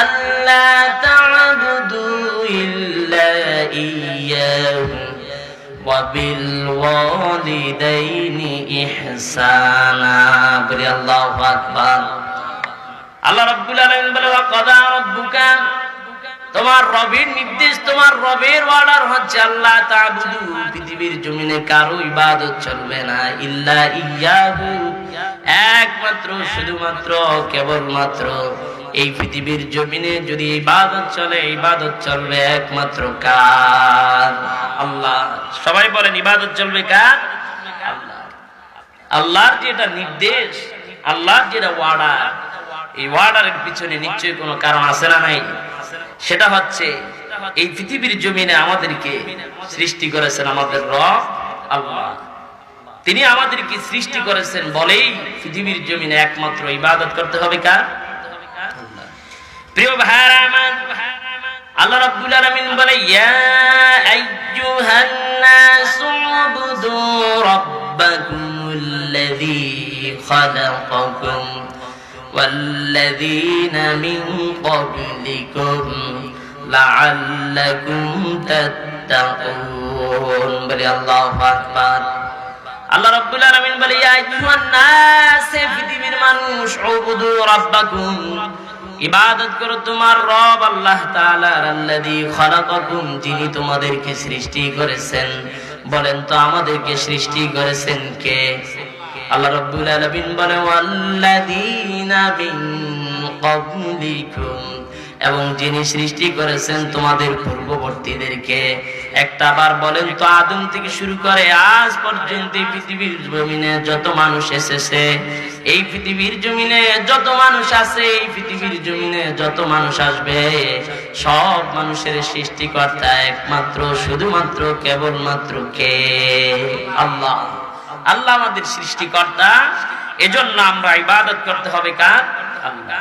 ألا تعبدوا إلا إياه وبالوالدين إحسانا بري الله أكبر আল্লাহ রব্বুল আলামিন বলে কদা রব্বুকা? তোমার রবের নির্দেশ, তোমার রবের অর্ডার হচ্ছে আল্লাহ তাবুদু। পৃথিবীর জমিনে কারও ইবাদত চলবে না, ইল্লা ইয়াহু। একমাত্র, শুধুমাত্র, কেবলমাত্র। এই পৃথিবীর জমিনে যদি ইবাদত চলে, ইবাদত চলবে একমাত্র কার? আল্লাহ। সবাই বলেন, ইবাদত চলবে কার? আল্লাহ। আল্লাহর যেটা নির্দেশ, আল্লাহর যেটা ওয়ার্ডার এই ওয়ার্ডারের পিছনে নিশ্চয়ই কোনো কারণ আছে না নাই? সেটা হচ্ছে, এই পৃথিবীর জমিনে আমাদেরকে সৃষ্টি করেছেন আমাদের রব, আল্লাহ। তিনি আমাদেরকে সৃষ্টি করেছেন বলেই পৃথিবীর জমিনে একমাত্র ইবাদত করতে হবে কার। প্রিয় ভাইরা আমার আল্লাহ রাব্বুল আলামিন বলে ইয়া আইয়ুহান নাসু উবুদু রাব্বাকুমুল্লাযী খালাকাকুম والذين من قبلكم لعلكم تتقون بل الله أكبر আল্লাহ রাব্বুল আলামিন বলে ইয়া আইয়ুহান নাস হে পৃথিবীর মানুষ উবুদু রাব্বাকুম ইবাদত করো তোমার রব আল্লাহ যিনি তোমাদেরকে সৃষ্টি করেছেন। বলেন তো আমাদেরকে সৃষ্টি করেছেন কে? আল্লাহ রাব্বুল আলামিন বলে এবং যিনি সৃষ্টি করেছেন তোমাদের পূর্ববর্তীদেরকে। একটা বার বলেন তো আদম থেকে শুরু করে আজ পর্যন্ত পৃথিবীর জমিনে যত মানুষ এসেছে, এই পৃথিবীর জমিনে যত মানুষ আছে, এই পৃথিবীর জমিনে যত মানুষ আসবে, সব মানুষের সৃষ্টিকর্তা একমাত্র, শুধুমাত্র, কেবলমাত্র কে? আল্লাহ। আল্লাহ আমাদের সৃষ্টিকর্তা। এজন্য আমরা ইবাদত করতে হবে কার? আল্লাহ